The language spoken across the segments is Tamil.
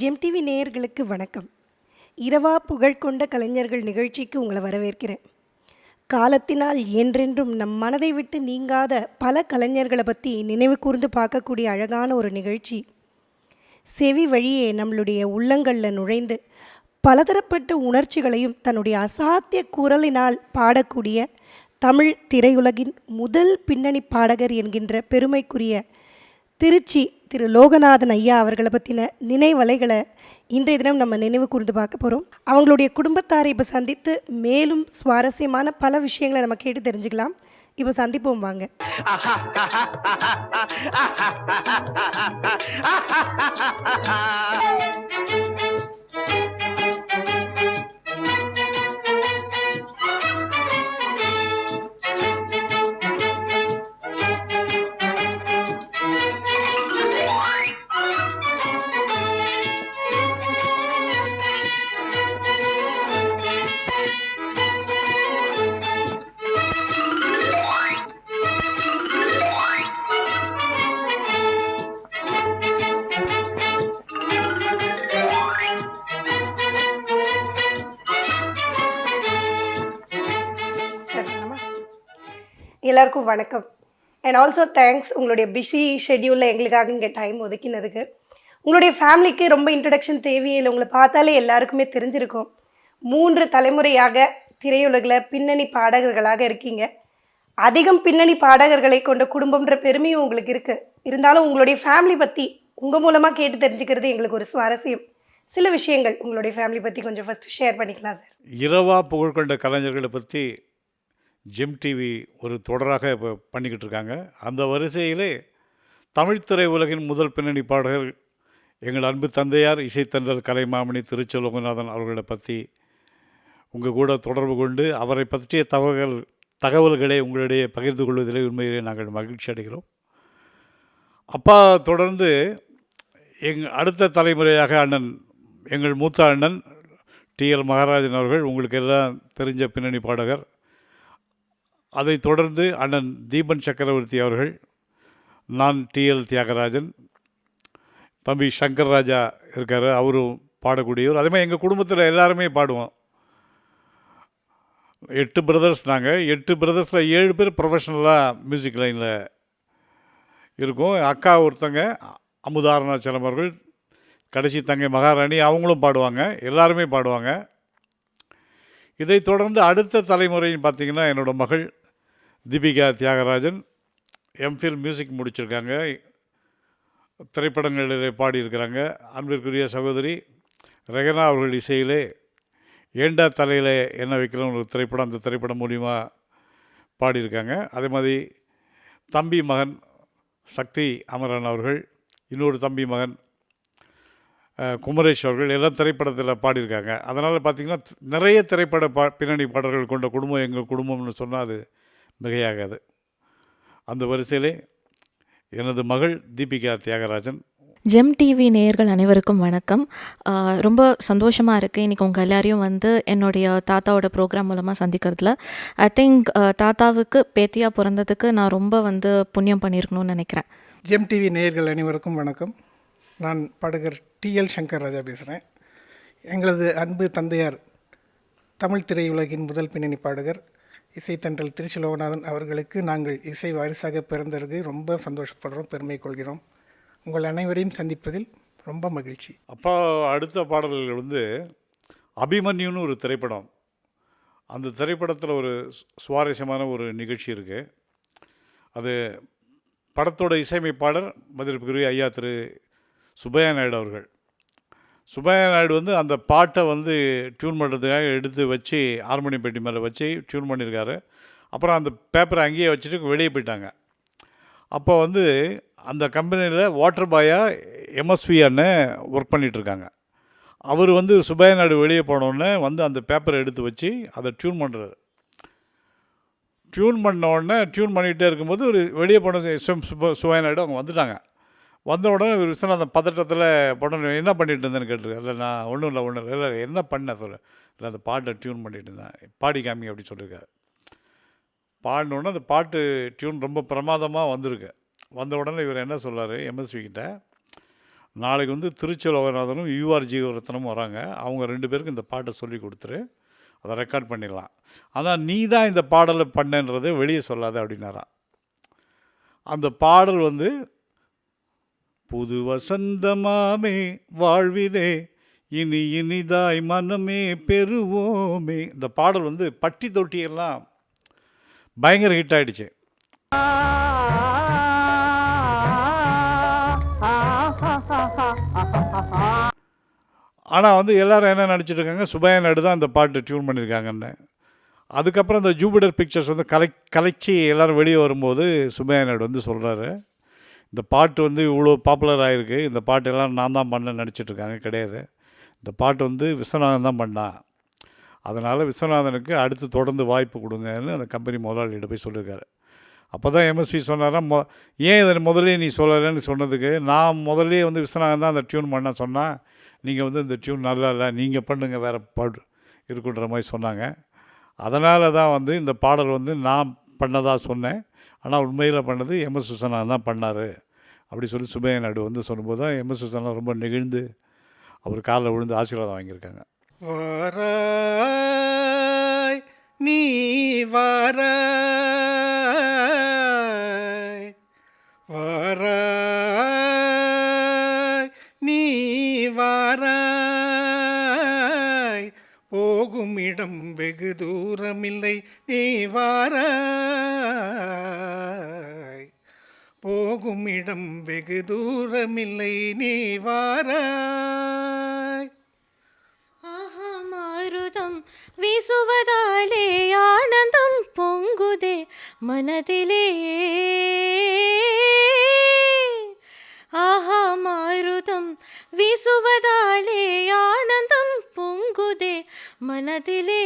ஜெம்டிவி நேயர்களுக்கு வணக்கம். இரவா புகழ் கொண்ட கலைஞர்கள் நிகழ்ச்சிக்கு உங்களை வரவேற்கிறேன். காலத்தினால் என்றென்றும் நம் மனதை விட்டு நீங்காத பல கலைஞர்களை பற்றி நினைவு கூர்ந்து பார்க்கக்கூடிய அழகான ஒரு நிகழ்ச்சி. செவி வழியே நம்மளுடைய உள்ளங்களில் நுழைந்து பலதரப்பட்ட உணர்ச்சிகளையும் தன்னுடைய அசாத்திய குரலினால் பாடக்கூடிய தமிழ் திரையுலகின் முதல் பின்னணி பாடகர் என்கின்ற பெருமைக்குரிய திருச்சி திரு லோகநாதன் ஐயா அவர்களை பற்றின நினைவலைகளை இன்றைய தினம் நம்ம நினைவு கூர்ந்து பார்க்க போகிறோம் அவங்களுடைய குடும்பத்தாரை இப்போ சந்தித்து மேலும் சுவாரஸ்யமான பல விஷயங்களை நம்ம கேட்டு தெரிஞ்சுக்கலாம். இப்போ சந்திப்போம் வாங்க. எல்லாருக்கும் வணக்கம். அண்ட் ஆல்சோ தேங்க்ஸ் உங்களுடைய பிஸி ஷெடியூலில் எங்களுக்காக இங்கே டைம் ஒதுக்கினதுக்கு. உங்களுடைய ஃபேமிலிக்கு ரொம்ப இன்ட்ரடக்ஷன் தேவையே இல்லை உங்களை பார்த்தாலே எல்லாருக்குமே தெரிஞ்சிருக்கும். மூன்று தலைமுறையாக திரையுலகில் பின்னணி பாடகர்களாக இருக்கீங்க. அதிகம் பின்னணி பாடகர்களை கொண்ட குடும்பம்ன்ற பெருமையும் உங்களுக்கு இருக்குது இருந்தாலும் உங்களுடைய ஃபேமிலி பற்றி உங்கள் மூலமாக கேட்டு தெரிஞ்சுக்கிறது எங்களுக்கு ஒரு சுவாரஸ்யம். சில விஷயங்கள் உங்களுடைய ஃபேமிலி பற்றி கொஞ்சம் ஃபஸ்ட்டு ஷேர் பண்ணிக்கலாம் சார் இரவா புகழ்கொண்ட கலைஞர்களை பற்றி ஜிம் டிவி ஒரு தொடராக இப்போ பண்ணிக்கிட்டு இருக்காங்க அந்த வரிசையிலே தமிழ்த்துறை உலகின் முதல் பின்னணி பாடகர் எங்கள் அன்பு தந்தையார் இசைத்தன்றல் கலைமாமணி திருச்செல்வங்கநாதன் அவர்களை பற்றி உங்கள் கூட தொடர்பு கொண்டு அவரை பற்றிய தகவல் தகவல்களை உங்களிடையே பகிர்ந்து கொள்வதிலே உண்மையிலே நாங்கள் மகிழ்ச்சி அடைகிறோம். அப்பா தொடர்ந்து எங் அடுத்த தலைமுறையாக அண்ணன் எங்கள் மூத்த அண்ணன் டிஎல் மகாராஜன் அவர்கள் உங்களுக்கு எல்லாம் தெரிஞ்ச பின்னணி பாடகர். அதைத் தொடர்ந்து அண்ணன் தீபன் சக்கரவர்த்தி அவர்கள் நான் டிஎல் தியாகராஜன் தம்பி சங்கர் ராஜா இருக்கார் அவரும் பாடக்கூடியவர். அதே மாதிரி எங்கள் குடும்பத்தில் எல்லாருமே பாடுவோம். எட்டு பிரதர்ஸ் நாங்கள் எட்டு பிரதர்ஸில் ஏழு பேர் ப்ரொஃபஷ்னலாக மியூசிக் லைனில் இருக்கும். அக்கா ஒருத்தங்க அமுதாரணாச்சலம் அவர்கள் கடைசி தங்கை மகாராணி அவங்களும் பாடுவாங்க. எல்லாருமே பாடுவாங்க. இதைத் தொடர்ந்து அடுத்த தலைமுறைன்னு பார்த்தீங்கன்னா என்னோடய மகள் தீபிகா தியாகராஜன் எம்ஃபில் மியூசிக் முடிச்சிருக்காங்க. திரைப்படங்களில் பாடியிருக்கிறாங்க. அன்பிற்குரிய சகோதரி ரெகனா அவர்கள் இசையிலே ஏண்டா தலையில் என்ன வைக்கலன்னு ஒரு திரைப்படம் அந்த திரைப்படம் மூலிமா பாடியிருக்காங்க. அதே மாதிரி தம்பி மகன் சக்தி அமரன் அவர்கள் இன்னொரு தம்பி மகன் குமரேஷ் அவர்கள் எல்லாம் திரைப்படத்தில் பாடியிருக்காங்க. அதனால் பார்த்திங்கன்னா நிறைய திரைப்பட பா பின்னணி பாடல்கள் கொண்ட குடும்பம் எங்கள் குடும்பம்னு சொன்னால் அது மிகையாகாது. அந்த வரிசையிலே எனது மகள் தீபிகா தியாகராஜன். ஜெம் டிவி நேயர்கள் அனைவருக்கும் வணக்கம். ரொம்ப சந்தோஷமாக இருக்குது இன்றைக்கி உங்கள் எல்லாரையும் வந்து என்னுடைய தாத்தாவோட ப்ரோக்ராம் மூலமாக சந்திக்கிறதுல. ஐ திங்க் தாத்தாவுக்கு பேத்தியாக பிறந்ததுக்கு நான் ரொம்ப வந்து புண்ணியம் பண்ணியிருக்கணும்னு நினைக்கிறேன். ஜெம் டிவி நேயர்கள் அனைவருக்கும் வணக்கம். நான் பாடகர் டிஎல் சங்கர் ராஜா பேசுகிறேன் எங்களது அன்பு தந்தையார் தமிழ் திரையுலகின் முதல் பின்னணி பாடகர் இசைத்தன்றல் திருச்சிலோகநாதன் அவர்களுக்கு நாங்கள் இசை வாரிசாக பிறந்ததற்கு ரொம்ப சந்தோஷப்படுறோம் பெருமை கொள்கிறோம். உங்கள் அனைவரையும் சந்திப்பதில் ரொம்ப மகிழ்ச்சி. அப்பா அடுத்த பாடல்கள் வந்து அபிமன்யுன்னு ஒரு திரைப்படம். அந்த திரைப்படத்தில் ஒரு சுவாரஸ்யமான ஒரு நிகழ்ச்சி இருக்குது அது படத்தோட இசையமைப்பாளர் மதிப்பிற்குரிய ஐயா திரு சுப்பையா நாயுடு அவர்கள். சுப்பையா நாயுடு வந்து அந்த பாட்டை வந்து டியூன் பண்ணுறதுக்காக எடுத்து வச்சு ஹார்மோனியம் பெட்டி மேலே வச்சு டியூன் பண்ணியிருக்காரு. அப்புறம் அந்த பேப்பரை அங்கேயே வச்சுட்டு வெளியே போயிட்டாங்க. அப்போ வந்து அந்த கம்பெனியில் வாட்டர் பாயாக எம்எஸ்வி அண்ணன் ஒர்க் பண்ணிகிட்ருக்காங்க அவர் வந்து சுப்பையா நாயுடு வெளியே போனோடனே வந்து அந்த பேப்பரை எடுத்து வச்சு அதை டியூன் பண்ணுறாரு டியூன் பண்ண உடனே டியூன் பண்ணிகிட்டே இருக்கும்போது ஒரு வெளியே போன எஸ்எம் சுப்பையா நாயுடு அவங்க வந்துட்டாங்க. வந்த உடனே ஒரு விஷயம் அந்த பதட்டத்தில் உடனே என்ன பண்ணிட்டு இருந்தேன்னு கேட்டிருக்காரு. இல்லை நான் ஒன்றும் இல்லை ஒன்றும் இல்லை. இல்லை என்ன பண்ண சொல்ல. இல்லை அந்த பாட்டை டியூன் பண்ணிட்டு இருந்தேன். பாடி காமி அப்படி சொல்லியிருக்காரு பாடினோடனே அந்த பாட்டு டியூன் ரொம்ப பிரமாதமாக வந்திருக்கு. வந்த உடனே இவர் என்ன சொல்றாரு எம்எஸ்வி கிட்ட நாளைக்கு வந்து திருச்செலவநாதனும் யூஆர் ஜீவரத்னமும் வராங்க. அவங்க ரெண்டு பேருக்கு இந்த பாட்டை சொல்லி கொடுத்துரு. அதை ரெக்கார்ட் பண்ணிடலாம். ஆனால் நீ தான் இந்த பாடலை பண்ணன்றதை வெளியே சொல்லாத அப்படின்னாராம். அந்த பாடல் வந்து புது வசந்தமாமே வாழ்விலே இனி இனிதாய் மனமே பெறுவோமே. இந்த பாடல் வந்து பட்டி தொட்டியெல்லாம் பயங்கர ஹிட் ஆயிடுச்சு. ஆனால் வந்து எல்லோரும் என்ன நினச்சிட்டு இருக்காங்க? சுபையா நாயுடு தான் இந்த பாட்டு டியூன் பண்ணியிருக்காங்கன்னு அதுக்கப்புறம் இந்த ஜூபிடர் பிக்சர்ஸ் வந்து கலை கலைச்சி எல்லோரும் வெளியே வரும்போது சுபையா நாயுடு வந்து சொல்கிறாரு இந்த பாட்டு வந்து இவ்வளோ பாப்புலர் ஆகிருக்கு இந்த பாட்டெல்லாம் நான் தான் பண்ணேன் நினச்சிட்டு இருக்காங்க. கிடையாது. இந்த பாட்டு வந்து விஸ்வநாதன் தான் பண்ணான் அதனால் விஸ்வநாதனுக்கு அடுத்து தொடர்ந்து வாய்ப்பு கொடுங்கன்னு அந்த கம்பெனி முதலாளிகிட்ட போய் சொல்லியிருக்காரு. அப்போ தான் எம்எஸ்வி சொன்னாரா மொ ஏன் இதை முதல்ல நீ சொல்லலைன்னு சொன்னதுக்கு? நான் முதலே வந்து விஸ்வநாதன் தான் அந்த டியூன் பண்ண சொன்னால் நீங்கள் வந்து இந்த டியூன் நல்லா இல்லை நீங்கள் பண்ணுங்கள் வேறு பாடு இருக்குன்ற மாதிரி சொன்னாங்க. அதனால தான் வந்து இந்த பாடல் வந்து நான் பண்ணதாக சொன்னேன். ஆனால் உண்மையில் பண்ணது எம்எஸ் சுசனா தான் பண்ணார். அப்படி சொல்லி சுபைய நாயுடு வந்து சொல்லும்போது தான் எம்எஸ் சுசனா ரொம்ப நெகிழ்ந்து அவர் காலில் விழுந்து ஆசீர்வாதம் வாங்கியிருக்காங்க. வாராய் நீ வாராய் வாராய் போகும் இடம் வெகு தூரமில்லை நீ வாராய் போகும் இடம் வெகு தூரமில்லை நீ வாராய் ஆஹா மாருதம் வீசுவதாலே ஆனந்தம் பொங்குதே மனதிலே. ஆஹா மாருதம் வீசுவதாலே ஆ பொங்குதே மனதிலே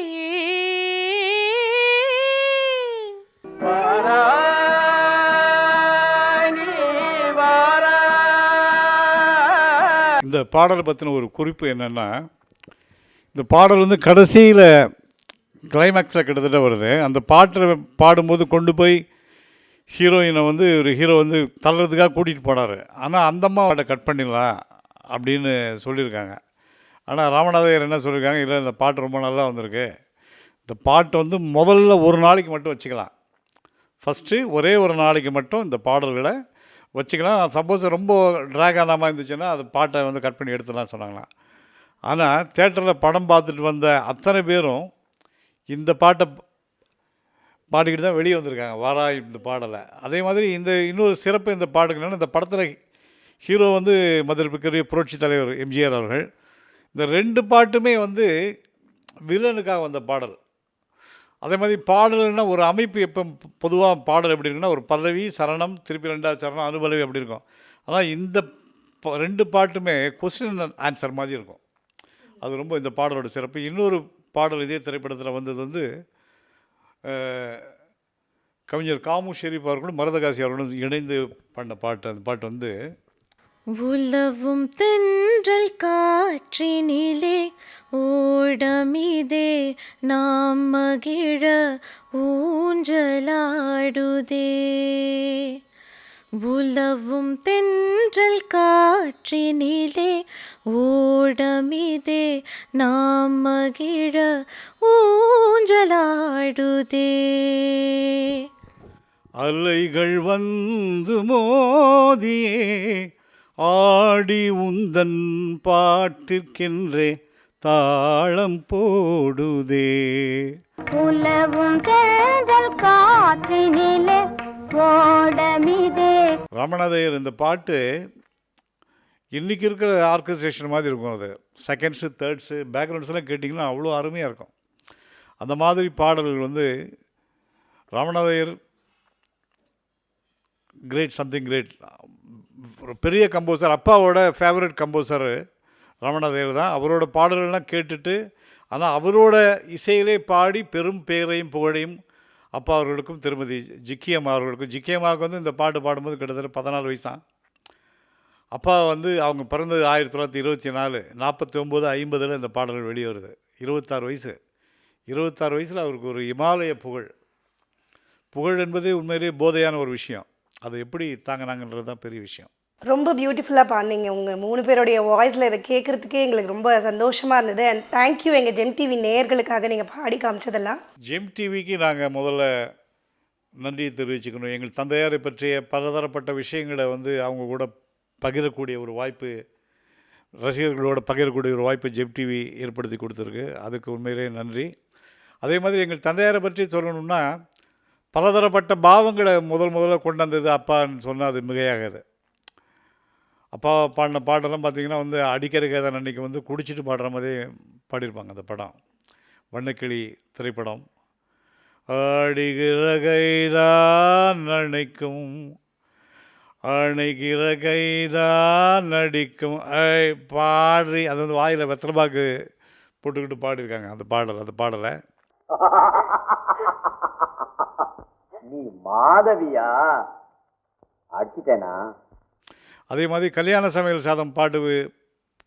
இந்த பாடலை பற்றின ஒரு குறிப்பு என்னென்னா இந்த பாடல் வந்து கடைசியில் கிளைமேக்ஸில் கிட்டத்தட்ட வருது. அந்த பாட்டை பாடும்போது கொண்டு போய் ஹீரோயினை வந்து ஒரு ஹீரோ வந்து தள்ளுறதுக்காக கூட்டிகிட்டு போனார். ஆனால் அந்த அம்மா பாட்டை கட் பண்ணிடலாம் அப்படின்னு சொல்லியிருக்காங்க. ஆனால் ராமநாதையர் என்ன சொல்லியிருக்காங்க இல்லை இந்த பாட்டு ரொம்ப நல்லா வந்திருக்கு. இந்த பாட்டு வந்து முதல்ல ஒரு நாளைக்கு மட்டும் வச்சுக்கலாம். ஃபஸ்ட்டு ஒரே ஒரு நாளைக்கு மட்டும் இந்த பாடல்களை வச்சுக்கலாம். சப்போஸ் ரொம்ப ட்ராக் ஆகாமல் இருந்துச்சுன்னா அது பாட்டை வந்து கட் பண்ணி எடுத்துடலாம் சொன்னாங்களாம். ஆனால் தேட்டரில் படம் பார்த்துட்டு வந்த அத்தனை பேரும் இந்த பாட்டை பாடிக்கிட்டு தான் வெளியே வந்திருக்காங்க. வாராய் இந்த பாடலை. அதே மாதிரி இந்த இன்னொரு சிறப்பு இந்த பாட்டுக்கு இந்த படத்தில் ஹீரோ வந்து மதுரைக்குரிய புரட்சி தலைவர் எம்ஜிஆர் அவர்கள் இந்த ரெண்டு பாட்டுமே வந்து வில்லனுக்காக வந்த பாடல். அதே மாதிரி பாடல்னா ஒரு அமைப்பு எப்போ பொதுவாக பாடல் எப்படி இருக்குன்னா ஒரு பல்லவி சரணம் திருப்பி ரெண்டாவது சரணம் அனுபலவி அப்படி இருக்கும். ஆனால் இந்த ரெண்டு பாட்டுமே கொஸ்டின் ஆன்சர் மாதிரி இருக்கும். அது ரொம்ப இந்த பாடலோட சிறப்பு. இன்னொரு பாடல் இதே திரைப்படத்தில் வந்தது வந்து கவிஞர் காமு ஷெரீப் அவர்களும் மரதகாசி அவர்களும் இணைந்து பண்ண பாட்டு. அந்த பாட்டு வந்து உலவும் தென்றல் காற்றினிலே ஓடமிதே நாம் மகிழ ஊஞ்சலாடுதே. உலவும் தென்றல் காற்றினிலே ஓடமிதே நாம் மகிழ ஊஞ்சலாடுதே. அலைகள் வந்து மோதியே ஆடி உந்தன் பாட்டிற்கென்றே தாளம் போடுதே. உலவும் தென்றல் காற்றினிலே ஓடமிதே. ராமநாதையர் இந்த பாட்டு இன்றைக்கி இருக்கிற ஆர்கஸ்ட்ரேஷன் மாதிரி இருக்கும் அது. செகண்ட்ஸு தேர்ட்ஸு பேக்ரவுண்ட்ஸ்லாம் கேட்டிங்கன்னா அவ்வளோ அருமையாக இருக்கும். அந்த மாதிரி பாடல்கள் வந்து ராமநாதையர் கிரேட் சம்திங் கிரேட் பெரிய கம்போசர் அப்பாவோட ஃபேவரட் கம்போசர் ராமநாதையர் தான். அவரோட பாடல்கள்லாம் கேட்டுட்டு ஆனால் அவரோட இசையிலே பாடி பெரும் பேரையும் புகழையும் அப்பா அவர்களுக்கும் திருமதி ஜிக்கியம்மா அவர்களுக்கும். ஜிக்கியம்மாவுக்கு வந்து இந்த பாட்டு பாடும்போது கிட்டத்தட்ட பதினாலு வயசான் அப்பா வந்து அவங்க பிறந்தது ஆயிரத்தி தொள்ளாயிரத்தி இருபத்தி நாலு நாற்பத்தி ஒம்பது ஐம்பதில் இந்த பாடல்கள் வெளியே வருது இருபத்தாறு வயசு. இருபத்தாறு வயசில் அவருக்கு ஒரு இமாலய புகழ். புகழ் என்பதே உண்மையிலேயே போதையான ஒரு விஷயம். அதை எப்படி தாங்கினாங்கன்றது தான் பெரிய விஷயம். ரொம்ப பியூட்டிஃபுல்லாக பாடினீங்க உங்கள் மூணு பேருடைய வாய்ஸில் இதை கேட்குறதுக்கே எங்களுக்கு ரொம்ப சந்தோஷமாக இருந்தது. அண்ட் தேங்க்யூ எங்கள் ஜெம் டிவி நேயர்களுக்காக நீங்கள் பாடி காமிச்சதெல்லாம். ஜெம் டிவிக்கு நாங்கள் முதல்ல நன்றியை தெரிவிச்சுக்கணும். எங்கள் தந்தையாரை பற்றிய பலதரப்பட்ட விஷயங்களை வந்து அவங்க கூட பகிரக்கூடிய ஒரு வாய்ப்பு ரசிகர்களோட பகிரக்கூடிய ஒரு வாய்ப்பு ஜெம் டிவி ஏற்படுத்தி கொடுத்துருக்கு. அதுக்கு உண்மையிலேயே நன்றி. அதே மாதிரி எங்கள் தந்தையாரை பற்றி சொல்லணும்னா பலதரப்பட்ட பாவங்களை முதல் முதல்ல கொண்டு வந்தது அப்பான்னு சொன்னால் அது மிகையாகாது. அப்பா பாடின பாடலாம் பார்த்திங்கன்னா வந்து அடிக்கிற கதை அன்றைக்கி வந்து குடிச்சிட்டு பாடுற மாதிரி பாடியிருப்பாங்க அந்த படம். வண்ணக்கிளி திரைப்படம். ஆடுகிற கைதான் அணைக்கும். அணைகிற கைதான் நடிக்கும் ஐ பாடி. அது வந்து வாயில் வெத்தலைபாக்கு போட்டுக்கிட்டு பாடியிருக்காங்க அந்த பாடல் அந்த பாடலை. நீ மாதவியா? அடிச்சிட்டேனா? அதே மாதிரி கல்யாண சமையல் சாதம் பாட்டு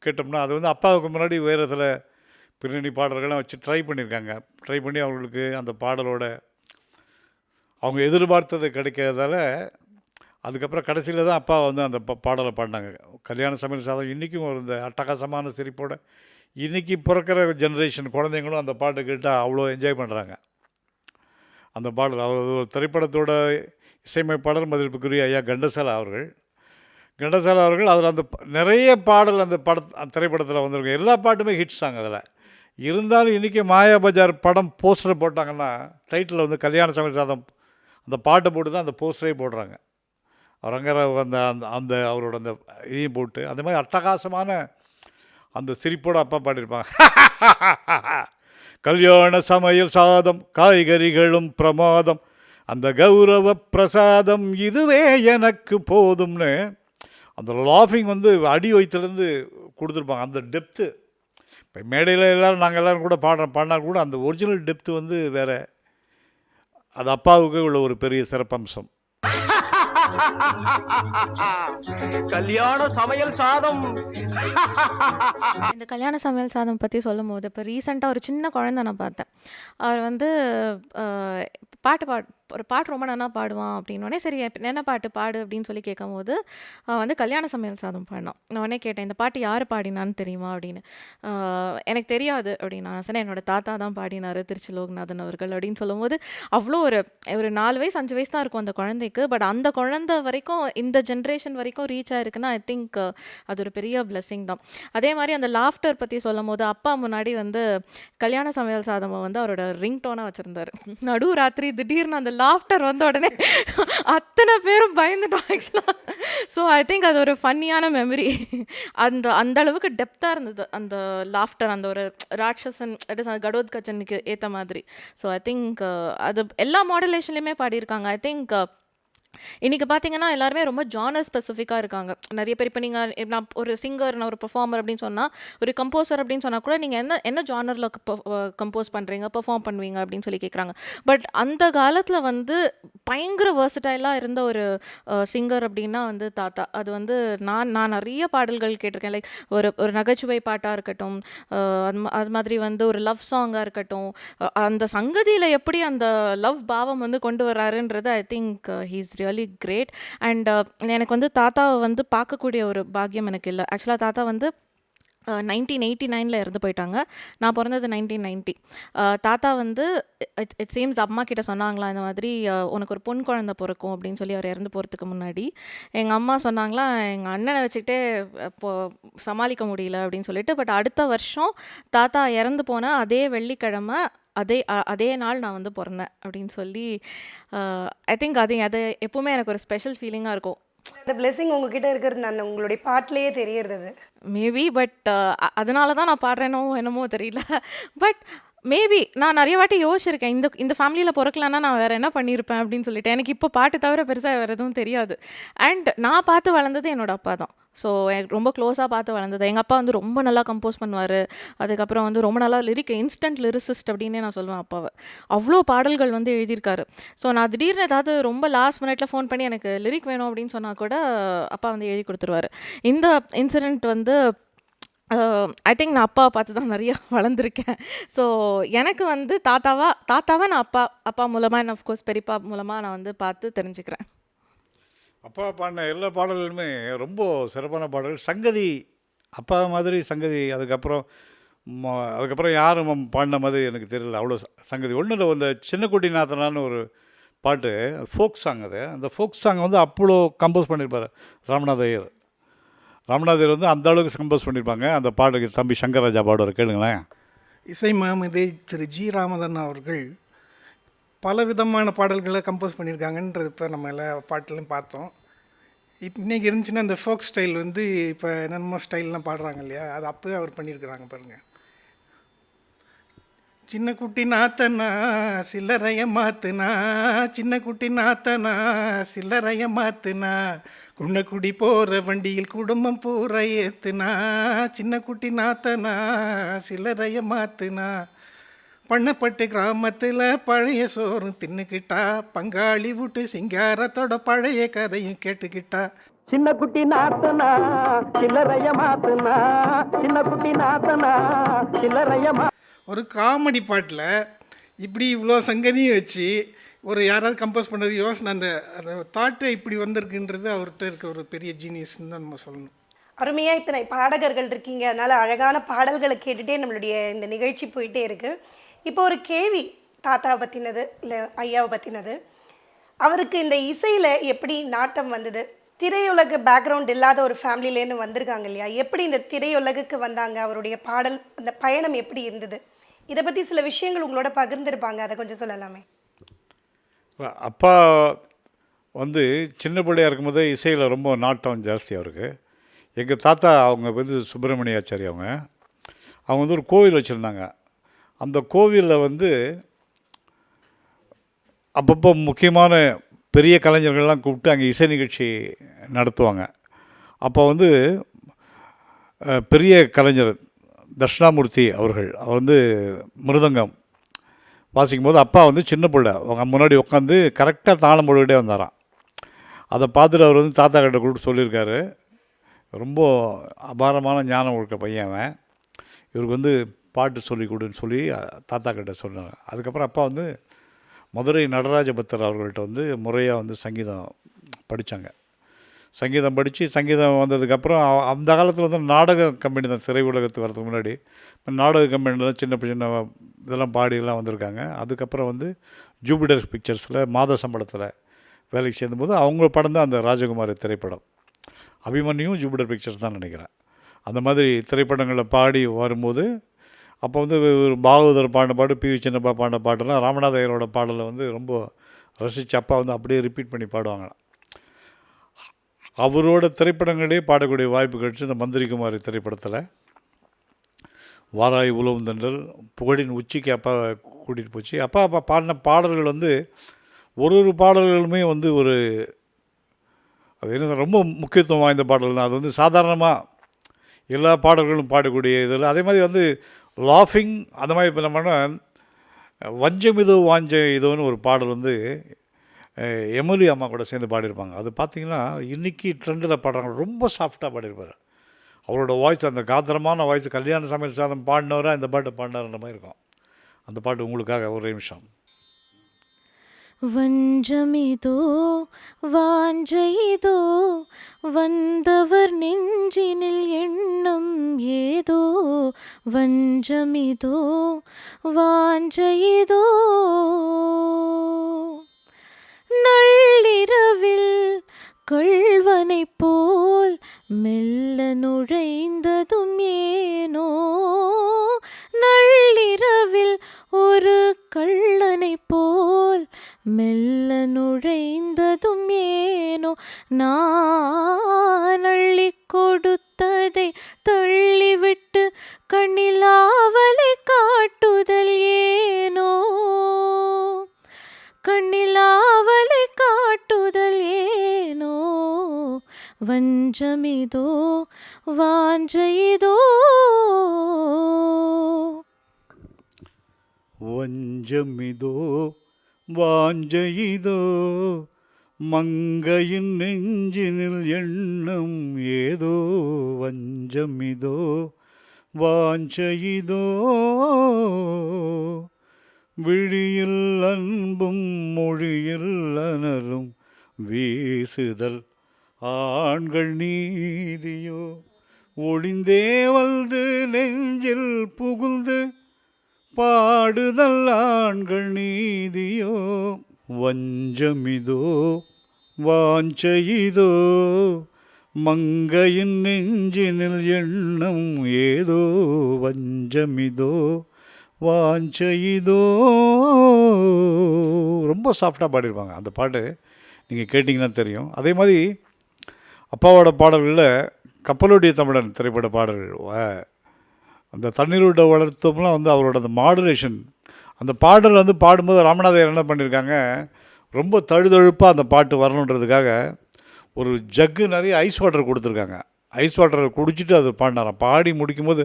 கேட்டோம்னா அது வந்து அப்பாவுக்கு முன்னாடி வேறு சில பின்னணி பாடல்கள்லாம் வச்சு ட்ரை பண்ணியிருக்காங்க. ட்ரை பண்ணி அவங்களுக்கு அந்த பாடலோட அவங்க எதிர்பார்த்தது கிடைக்கிறதால அதுக்கப்புறம் கடைசியில் தான் அப்பா வந்து அந்த பாடலை பாடினாங்க. கல்யாண சமையல் சாதம் இன்றைக்கும் ஒரு இந்த அட்டகாசமான சிரிப்போட இன்றைக்கி பிறக்கிற ஜென்ரேஷன் குழந்தைங்களும் அந்த பாட்டை கேட்டால் அவ்வளோ என்ஜாய் பண்ணுறாங்க அந்த பாடல் அவர் ஒரு திரைப்படத்தோட இசையமைப்பாளர் மதிப்புக்குரிய ஐயா கண்டசாலா அவர்கள். கண்டசாலா அவர்கள் அதில் அந்த நிறைய பாடல் அந்த பட அந்த திரைப்படத்தில் வந்திருக்கும். எல்லா பாட்டுமே ஹிட்ஸ் தாங்க அதில். இருந்தாலும் இன்றைக்கி மாயா பஜார் படம் போஸ்டர் போட்டாங்கன்னா டைட்டில் வந்து கல்யாண சமையல் சாதம் அந்த பாட்டை போட்டு தான் அந்த போஸ்டரே போடுறாங்க. ரங்கர அந்த அந்த அந்த அவரோட அந்த இதையும் போட்டு அந்த மாதிரி அட்டகாசமான அந்த சிரிப்போடு அப்பா பாடியிருப்பாங்க. கல்யாண சமையல் சாதம் காய்கறிகளும் பிரமாதம். அந்த கௌரவ பிரசாதம் இதுவே எனக்கு போதும்னு அந்த லாஃபிங் வந்து அடி வயிற்றுலேருந்து கொடுத்துருப்பாங்க. அந்த டெப்த்து இப்போ மேடையில் எல்லோரும் நாங்கள் எல்லோரும் கூட பாடுறோம் பாடினா கூட அந்த ஒரிஜினல் டெப்த்து வந்து வேறு. அது அப்பாவுக்கு உள்ள ஒரு பெரிய சிறப்பம்சம். கல்யாண சமையல் சாதம். இந்த கல்யாண சமையல் சாதம் பற்றி சொல்லும் போது இப்போ ரீசெண்டாக ஒரு சின்ன குழந்தை நான் பார்த்தேன். அவர் வந்து அஹ், பாட்டு பாடு ஒரு பாட்டு ரொம்ப நல்லா பாடுவான் அப்படின்னோடனே சரி என்ன பாட்டு பாடு அப்படின்னு சொல்லி கேட்கும்போது போது வந்து கல்யாண சமையல் சாதம் பாடினான். நான் உடனே கேட்டேன் இந்த பாட்டு யார் பாடினான்னு தெரியுமா? அப்படின்னு. எனக்கு தெரியாது அப்படின்னு. நான் என்னோட தாத்தா தான் பாடினார் திருச்சி லோக்நாதன் அவர்கள் அப்படின்னு சொல்லும்போது அவ்வளோ ஒரு ஒரு நாலு வயசு அஞ்சு வயசு தான் இருக்கும் அந்த குழந்தைக்கு. பட் அந்த குழந்தை வரைக்கும் இந்த ஜென்ரேஷன் வரைக்கும் ரீச் ஆயிருக்குன்னா ஐ திங்க் அது ஒரு பெரிய பிளெஸ்ஸிங் தான். அதே மாதிரி அந்த லாஃப்டர் பற்றி சொல்லும் போது அப்பா முன்னாடி வந்து கல்யாண சமையல் சாதமை வந்து அவரோட ரிங் டோனாக வச்சுருந்தாரு. நடு ராத்திரி திடீர்னு அந்த லாஃப்டர் வந்த உடனே அத்தனை பேரும் பயந்துட்டோம் ஆக்சுவலாக ஸோ ஐ திங்க் அது ஒரு ஃபன்னியான மெமரி அந்த அந்த அளவுக்கு டெப்த்தாக இருந்தது. அந்த லாஃப்டர் அந்த ஒரு ராட்சசன் இட் இஸ் கடோத் கச்சனுக்கு ஏற்ற மாதிரி. ஸோ ஐ திங்க் அது எல்லா மாடலேஷன்லேயுமே பாடியிருக்காங்க. ஐ திங்க் இன்றைக்கி பார்த்தீங்கன்னா எல்லாருமே ரொம்ப ஜானர் ஸ்பெசிஃபிக்காக இருக்காங்க. நிறைய பேர் இப்போ நீங்கள் நான் ஒரு சிங்கர் நான் ஒரு பெர்ஃபார்மர் அப்படின்னு சொன்னால் ஒரு கம்போசர் அப்படின்னு சொன்னால் கூட நீங்கள் என்ன என்ன ஜானரில் கம்போஸ் பண்ணுறீங்க பெர்ஃபார்ம் பண்ணுவீங்க அப்படின்னு சொல்லி கேட்குறாங்க பட் அந்த காலத்தில் வந்து பயங்கர வேர்சடைலாக இருந்த ஒரு சிங்கர் அப்படின்னா வந்து தாத்தா. அது வந்து நான் நான் நிறைய பாடல்கள் கேட்டிருக்கேன். லைக் ஒரு ஒரு நகைச்சுவை பாட்டாக இருக்கட்டும் அது அது மாதிரி வந்து ஒரு லவ் சாங்காக இருக்கட்டும் அந்த சங்கதியில் எப்படி அந்த லவ் பாவம் வந்து கொண்டு வர்றாருன்றது I think he's really great and எனக்கு வந்து தாத்தாவை வந்து பார்க்கக்கூடிய ஒரு பாக்கியம் எனக்கு இல்லை. ஆக்சுவலாக தாத்தா வந்து நைன்டீன் எயிட்டி நைனில் இறந்து போயிட்டாங்க. நான் பிறந்தது நைன்டீன் நைன்ட்டி தாத்தா வந்து இட் இட் சேம்ஸ் அம்மா கிட்ட சொன்னாங்களா இந்த மாதிரி உனக்கு ஒரு பொன் குழந்தை பிறக்கும் அப்படின்னு சொல்லி அவர் இறந்து போகிறதுக்கு முன்னாடி. எங்கள் அம்மா சொன்னாங்களா எங்கள் அண்ணனை வச்சுக்கிட்டே இப்போ சமாளிக்க முடியல அப்படின்னு சொல்லிட்டு. பட் அடுத்த வருஷம் தாத்தா இறந்து போன அதே வெள்ளிக்கிழமை அதே அதே நாள் நான் வந்து பிறந்தேன் அப்படின்னு சொல்லி ஐ திங்க் அது அது எப்பவுமே எனக்கு ஒரு ஸ்பெஷல் ஃபீலிங்காக இருக்கும். அந்த பிளெஸிங் உங்ககிட்ட இருக்கிறது நான் உங்களுடைய பாட்டிலேயே தெரியறது மேபி பட் அதனால தான் நான் பாடுறேனோ என்னமோ தெரியல. பட் மேபி நான் நிறைய வாட்டி யோசிச்சிருக்கேன் இந்த இந்த ஃபேமிலியில் பிறக்கலன்னா நான் வேறு என்ன பண்ணியிருப்பேன் அப்படின்னு சொல்லிட்டு. எனக்கு இப்போ பாட்டு தவிர பெருசாக வேறு எதுவும் தெரியாது. அண்ட் நான் பார்த்து வளர்ந்தது என்னோட அப்பா தான். ஸோ எனக்கு ரொம்ப க்ளோஸாக பார்த்து வளர்ந்தது. எங்கள் அப்பா வந்து ரொம்ப நல்லா கம்போஸ் பண்ணுவார். அதுக்கப்புறம் வந்து ரொம்ப நல்லா லிரிக் இன்ஸ்டன்ட் லிரிசிஸ்ட் அப்படின்னே நான் சொல்லுவேன் அப்பாவை. அவ்வளோ பாடல்கள் வந்து எழுதியிருக்காரு. ஸோ நான் திடீர்னு ஏதாவது ரொம்ப லாஸ்ட் மினிட்ல ஃபோன் பண்ணி எனக்கு லிரிக் வேணும் அப்படின்னு சொன்னால் கூட அப்பா வந்து எழுதி கொடுத்துருவாரு. இந்த இன்சிடெண்ட் வந்து ஐ திங்க் நான் அப்பாவை பார்த்து தான் நிறைய வளர்ந்துருக்கேன். ஸோ எனக்கு வந்து தாத்தாவா தாத்தாவை நான் அப்பா அப்பா மூலமாக நான் அஃப்கோர்ஸ் பெரியப்பா மூலமாக நான் வந்து பார்த்து தெரிஞ்சுக்கிறேன். அப்பா பாடின எல்லா பாடல்களுமே ரொம்ப சிறப்பான பாடல்கள். சங்கதி அப்பா மாதிரி சங்கதி அதுக்கப்புறம் ம- அதுக்கப்புறம் யாரும் பாடின மாதிரி எனக்கு தெரியல. அவ்வளோ ச- சங்கதி. ஒன்றும் இல்லை இந்த சின்ன குட்டி நாத்தனான்னு ஒரு பாட்டு ஃபோக் சாங் அது. அந்த ஃபோக் சாங் வந்து அவ்வளோ கம்போஸ் பண்ணியிருப்பார் ராமநாத ஐயர். ராமநாதர் வந்து அந்த அளவுக்கு கம்போஸ் பண்ணியிருப்பாங்க அந்த பாடலுக்கு தம்பி சங்கர்ராஜா பாடுவார் கேளுங்களேன். இசை மாமதே திரு ஜி ராமதன் அவர்கள் பல விதமான பாடல்களை கம்போஸ் பண்ணியிருக்காங்கன்றது இப்போ நம்ம எல்லா பாட்டிலையும் பார்த்தோம். இப்போ இன்றைக்கி இருந்துச்சுன்னா இந்த ஃபோக் ஸ்டைல் வந்து இப்போ என்னென்னமோ ஸ்டைல்லாம் பாடுறாங்க இல்லையா? அது அப்போவே அவர் பண்ணியிருக்கிறாங்க பாருங்கள் சின்ன குட்டி நாத்தனா சில்லறைய மாத்துனா சின்ன குட்டி நாத்தனா சில்லறைய மாத்துனா குன்னக்குடி போகிற வண்டியில் குடும்பம் பூரா ஏத்துனா சின்ன குட்டி நாத்தனா சில்லறைய மாத்துனா. பண்ணப்பட்டு கிராமத்தில் பழைய சோறும் தின்னுக்கிட்டா பங்காளி விட்டு சிங்காரத்தோட பழைய கதையும் கேட்டுக்கிட்டா. சின்ன குட்டி நாத்தனா சில்லறைய மாத்துனா சின்ன குட்டி நாத்தனா சில்லறைய மா ஒரு காமெடி பாட்டில் இப்படி இவ்வளோ சங்கதியும் வச்சு ஒரு யாராவது கம்போஸ் பண்ணது யோசனை அந்த அந்த தாட்டை இப்படி வந்திருக்குன்றது அவர்கிட்ட இருக்க ஒரு பெரிய ஜீனியஸ்ன்னு தான் நம்ம சொல்லணும். அருமையாக இத்தனை பாடகர்கள் இருக்கீங்க. அதனால் அழகான பாடல்களை கேட்டுகிட்டே நம்மளுடைய இந்த நிகழ்ச்சி போயிட்டே இருக்குது இப்போ ஒரு கேள்வி தாத்தாவை பற்றினது இல்லை ஐயாவை பற்றினது அவருக்கு இந்த இசையில் எப்படி நாட்டம் வந்தது? திரையுலக பேக்ரவுண்ட் இல்லாத ஒரு ஃபேமிலியிலேருந்து வந்திருக்காங்க இல்லையா? எப்படி இந்த திரையுலகுக்கு வந்தாங்க? அவருடைய பாடல் அந்த பயணம் எப்படி இருந்தது? இதை பற்றி சில விஷயங்கள் உங்களோட பகிர்ந்திருப்பாங்க. அதை கொஞ்சம் சொல்லலாமே. அப்பா வந்து சின்ன பிள்ளையாக இருக்கும்போதே இசையில் ரொம்ப நாட்டம் ஜாஸ்தி அவருக்கு எங்கள் தாத்தா அவங்க வந்து சுப்பிரமணியாச்சாரி அவங்க. அவங்க வந்து ஒரு கோவில் வச்சுருந்தாங்க. அந்த கோவிலில் வந்து அப்பப்போ முக்கியமான பெரிய கலைஞர்கள்லாம் கூப்பிட்டு அங்கே இசை நிகழ்ச்சி நடத்துவாங்க. அப்போ வந்து பெரிய கலைஞர் தட்சிணாமூர்த்தி அவர்கள் அவர் வந்து மிருதங்கம். வாசிக்கும் போது அப்பா வந்து சின்ன பிள்ளை. அவங்க முன்னாடி உட்காந்து கரெக்டாக தாளம் போட்டுக்கிட்டே வந்தாராம். அதை பார்த்துட்டு அவர் வந்து தாத்தா கிட்ட கூப்பிட்டு சொல்லியிருக்காரு. ரொம்ப அபாரமான ஞானம் கொடுக்க பையன் அவன். இவருக்கு வந்து பாட்டு சொல்லி கொடுன்னு சொல்லி தாத்தா கிட்ட சொன்னாங்க அதுக்கப்புறம் அப்பா வந்து மதுரை நடராஜ பத்தர் அவர்கள்ட்ட வந்து முறையாக வந்து சங்கீதம் படித்தாங்க சங்கீதம் படித்து சங்கீதம் வந்ததுக்கப்புறம் அந்த காலத்தில் வந்து நாடக கம்பெனி தான் சிறை உலகத்துக்கு வரதுக்கு முன்னாடி. இப்போ நாடக கம்பெனிலாம் சின்ன சின்ன இதெல்லாம் பாடியெல்லாம் வந்திருக்காங்க. அதுக்கப்புறம் வந்து ஜூபிடர் பிக்சர்ஸில் மாத சம்பளத்தில் வேலைக்கு சேர்ந்தபோது அவங்க படம் தான் அந்த ராஜகுமாரி திரைப்படம். அபிமன்யும் ஜூபிடர் பிக்சர்ஸ் தான் நினைக்கிறேன். அந்த மாதிரி திரைப்படங்களில் பாடி வரும்போது அப்போ வந்து ஒரு பாகவதர் பாடின பாட்டு பி வி சின்னப்பா பாடின பாட்டெல்லாம் ராமநாத ஐயரோட பாடலை வந்து ரொம்ப ரசித்து அப்பா வந்து அப்படியே ரிப்பீட் பண்ணி பாடுவாங்களாம். அவரோட திரைப்படங்களே பாடக்கூடிய வாய்ப்பு கிடைச்சி இந்த மந்திரிகுமாரி திரைப்படத்தில். வாராய் உலவும் தண்டல் புகழின் உச்சிக்கு அப்பா கூட்டிகிட்டு போச்சு. அப்பா அப்பா பாடின பாடல்கள் வந்து ஒரு ஒரு பாடல்களுமே வந்து ஒரு அது என்ன ரொம்ப முக்கியத்துவம் வாய்ந்த பாடல் தான். அது வந்து சாதாரணமாக எல்லா பாடல்களும் பாடக்கூடிய இதில். அதே மாதிரி வந்து லாஃபிங் அந்த மாதிரி இப்போ நம்ம வஞ்சம் இதோ வாஞ்ச இதோன்னு ஒரு பாடல் வந்து எமலி அம்மா கூட சேர்ந்து பாடியிருப்பாங்க. அது பார்த்தீங்கன்னா இன்றைக்கி ட்ரெண்டில் பாடுறாங்க ரொம்ப சாஃப்டாக பாடியிருப்பார். அவரோட வாய்ஸ் அந்த காத்திரமான வாய்ஸ் கல்யாண சமையல் சாதம் பாடினவராக இந்த பாட்டு பாடினார்ன்ற மாதிரி இருக்கும். அந்த பாட்டு உங்களுக்காக ஒரு நிமிஷம். வஞ்சமிதோ வாஞ்சைதோ வந்தவர் நெஞ்சினில் எண்ணம் ஏதோ வஞ்சமிதோ வாஞ்சைதோ நள்ளிரவில் கள்வனைப் போல் மெல்ல நுழைந்ததும் ஏனோ? நள்ளிரவில் ஒரு கள்ளனை போல் மெல்ல நுழைந்ததும் ஏனோ? நான் அள்ளி கொடுத்ததை தள்ளிவிட்டு கண்ணிலாவலை காட்டுதல் ஏ வஞ்சமிதோ வாஞ்சைதோ. வஞ்சமிதோ வாஞ்சைதோ. மங்கையின் நெஞ்சினில் எண்ணம் ஏதோ. வஞ்சமிதோ வாஞ்சைதோ. விழியில் அன்பும் மொழியில் அனலும் வீசுதல் ஆண்கள் நீதியோ ஒளிந்தே வந்து நெஞ்சில் புகுந்து பாடுதல் ஆண்கள் நீதியோ வஞ்சமிதோ வாஞ்சையிதோ மங்கையின் நெஞ்சினில் எண்ணம் ஏதோ வஞ்சமிதோ வாஞ்சையிதோ. ரொம்ப சாஃப்டாக பாடியிருப்பாங்க. அந்த பாட்டு நீங்கள் கேட்டிங்கன்னா தெரியும். அதே மாதிரி அப்பாவோட பாடல்களில் கப்பலோடிய தமிழன் திரைப்பட பாடல்கள் அந்த தண்ணீர் விட்ட வளர்த்தோம்லாம் வந்து அவரோட அந்த மாடுலேஷன் அந்த பாடல் வந்து பாடும்போது ராமநாதையர் என்ன பண்ணியிருக்காங்க ரொம்ப தழுதழுப்பாக அந்த பாட்டு வரணுன்றதுக்காக ஒரு ஜக்கு நிறைய ஐஸ் வாட்டர் கொடுத்துருக்காங்க. ஐஸ் வாட்டரை குடிச்சிட்டு அது பாடினாராம். பாடி முடிக்கும்போது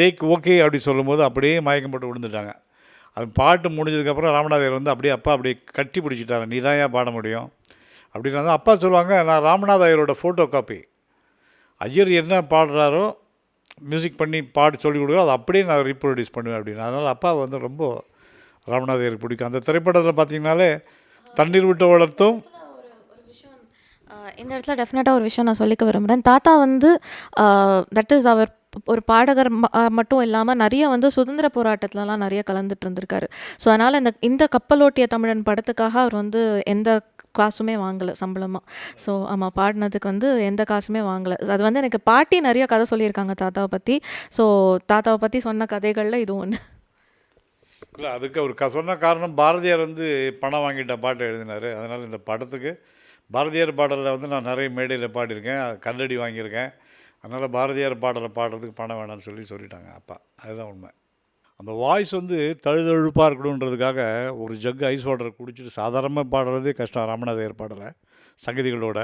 டேக் ஓகே அப்படி சொல்லும்போது அப்படியே மயக்கம் போட்டு விழுந்துட்டாங்க. அது பாட்டு முடிஞ்சதுக்கப்புறம் ராமநாதர் வந்து அப்படியே அப்பா அப்படியே கட்டி பிடிச்சிட்டாங்க நீ தான் ஏன் பாட முடியும்? அப்படின்னா அப்பா சொல்லுவாங்க நான் ராமநாத ஐயரோட ஃபோட்டோ காப்பி ஐயர் என்ன பாடுறாரோ மியூசிக் பண்ணி பாட்டு சொல்லி கொடுக்குறோம் அதை அப்படியே நான் ரீப்ரொடியூஸ் பண்ணுவேன் அப்படின்னு. அதனால் அப்பா வந்து ரொம்ப ராமநாத ஐயருக்கு பிடிக்கும். அந்த திரைப்படத்தில் பார்த்தீங்கன்னாலே தண்ணீர் விட்டு வளர்த்தும். இந்த இடத்துல டெஃபினட்டாக ஒரு விஷயம் நான் சொல்லிக்க விரும்புகிறேன் தாத்தா வந்து தட் இஸ் அவர் ஒரு பாடகர் ம- மட்டும் இல்லாமல் நிறைய வந்து சுதந்திர போராட்டத்துலலாம் நிறைய கலந்துட்டு இருந்திருக்காரு. ஸோ அதனால் இந்த இந்த கப்பலோட்டிய தமிழன் படத்துக்காக அவர் வந்து எந்த காசுமே வாங்கலை சம்பளமாக ஸோ ஆமாம் பாடினதுக்கு வந்து எந்த காசுமே வாங்கலை. அது வந்து எனக்கு பாட்டி நிறைய கதை சொல்லியிருக்காங்க தாத்தாவை பற்றி ஸோ தாத்தாவை பற்றி சொன்ன கதைகளில் இது ஒன்று இல்லை அதுக்கு அவர் க சொன்ன காரணம் பாரதியார் வந்து பணம் வாங்கிட்ட பாட்டை எழுதினார். அதனால் இந்த படத்துக்கு பாரதியார் பாடலில் வந்து நான் நிறைய மேடையில் பாடியிருக்கேன். கல்லடி வாங்கியிருக்கேன். அதனால் பாரதியார் பாடலை பாடுறதுக்கு பணம் வேணாம்னு சொல்லி சொல்லிட்டாங்க அப்பா. அதுதான் உண்மை. அந்த வாய்ஸ் வந்து தழுதழுப்பாக இருக்கணுன்றதுக்காக ஒரு ஜக் ஐஸ் வாட்டர் குடிச்சிட்டு சாதாரணமாக பாடுறதே கஷ்டம். ராமநாதையர் பாடலை சங்கதிகளோட.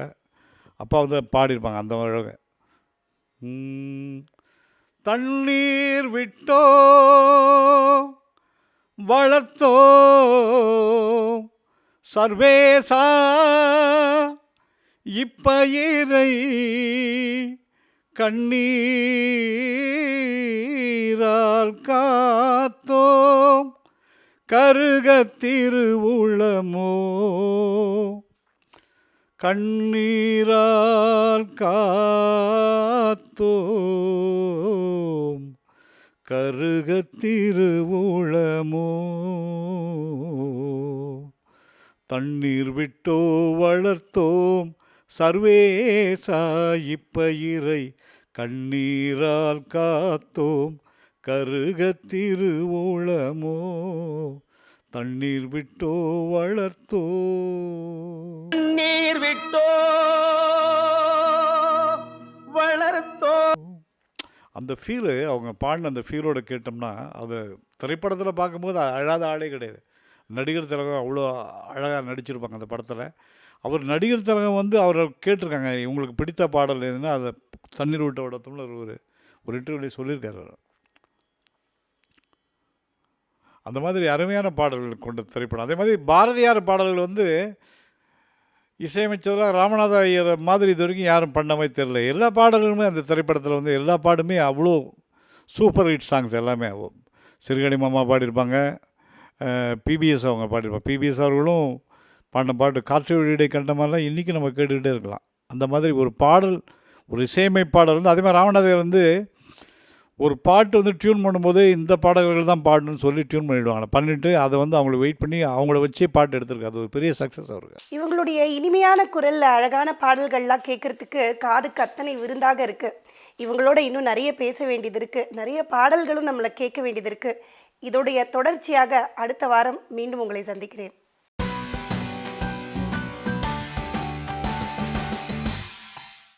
அப்பா வந்து பாடியிருப்பாங்க அந்த அளவுக்கு தண்ணீர் விட்டோ வளர்த்தோ சர்வேசா இப்பயிரை கண்ணீரால் காத்தோம். கருகத்திருவுளமோ கண்ணீரால் காத்தோம். கருகத்திருவுளமோ தண்ணீர் விட்டோ வளர்த்தோம். சர்வேசா இப்பயிரை கண்ணீரால் காத்தோம். கருகத் திருவுளமோ தண்ணீர் விட்டோ வளர்த்தோ. நீர் விட்டோ வளர்த்தோ. அந்த ஃபீலு அவங்க பாடின அந்த ஃபீலோட கேட்டோம்னா அது திரைப்படத்தில் பார்க்கும்போது அழாத ஆளே கிடையாது. நடிகர் திலகம் அவ்வளோ அழகாக நடிச்சிருப்பாங்க அந்த படத்தில். அவர் நடிகர் தலகம் வந்து அவரை கேட்டிருக்காங்க. உங்களுக்கு பிடித்த பாடல் எதுன்னா அதை தண்ணீர் விட்ட விடத்தும்ல ஒரு ஒரு இன்டர்வியூலேயே சொல்லியிருக்காரு அவர். அந்த மாதிரி அருமையான பாடல்கள் கொண்ட திரைப்படம். அதே மாதிரி பாரதியார் பாடல்கள் வந்து இசையமைச்சதில் ராமநாத ஐயர் மாதிரி இது வரைக்கும் யாரும் பண்ண மாதிரி தெரில எல்லா பாடல்களுமே அந்த திரைப்படத்தில் வந்து எல்லா பாடுமே அவ்வளோ சூப்பர் ஹிட் சாங்ஸ் எல்லாமே. சிறுகணி மாமா பாடியிருப்பாங்க. பிபிஎஸ் அவங்க பாடியிருப்பாங்க. பிபிஎஸ் அவர்களும் பாடின பாட்டு காற்று வெளியீடை கண்ட மாதிரிலாம் இன்றைக்கி நம்ம கேட்டுக்கிட்டே இருக்கலாம். அந்த மாதிரி ஒரு பாடல் ஒரு இசையமைப்பாடல் வந்து அதே மாதிரி ராமநாதர் வந்து ஒரு பாட்டு வந்து டியூன் பண்ணும்போது இந்த பாடல்கள் தான் பாடணும்னு சொல்லி டியூன் பண்ணிவிடுவாங்க பண்ணிவிட்டு அதை வந்து அவங்களுக்கு வெயிட் பண்ணி அவங்கள வச்சே பாட்டு எடுத்திருக்கு அது ஒரு பெரிய சக்ஸஸ் அவருக்கு. இவங்களுடைய இனிமையான குரலில் அழகான பாடல்கள்லாம் கேட்கறதுக்கு காதுக்கு அத்தனை விருந்தாக இருக்கு. இவங்களோட இன்னும் நிறைய பேச வேண்டியது இருக்கு. நிறைய பாடல்களும் நம்மளை கேட்க வேண்டியது இருக்கு. இதோடைய தொடர்ச்சியாக அடுத்த வாரம் மீண்டும் உங்களை சந்திக்கிறேன்.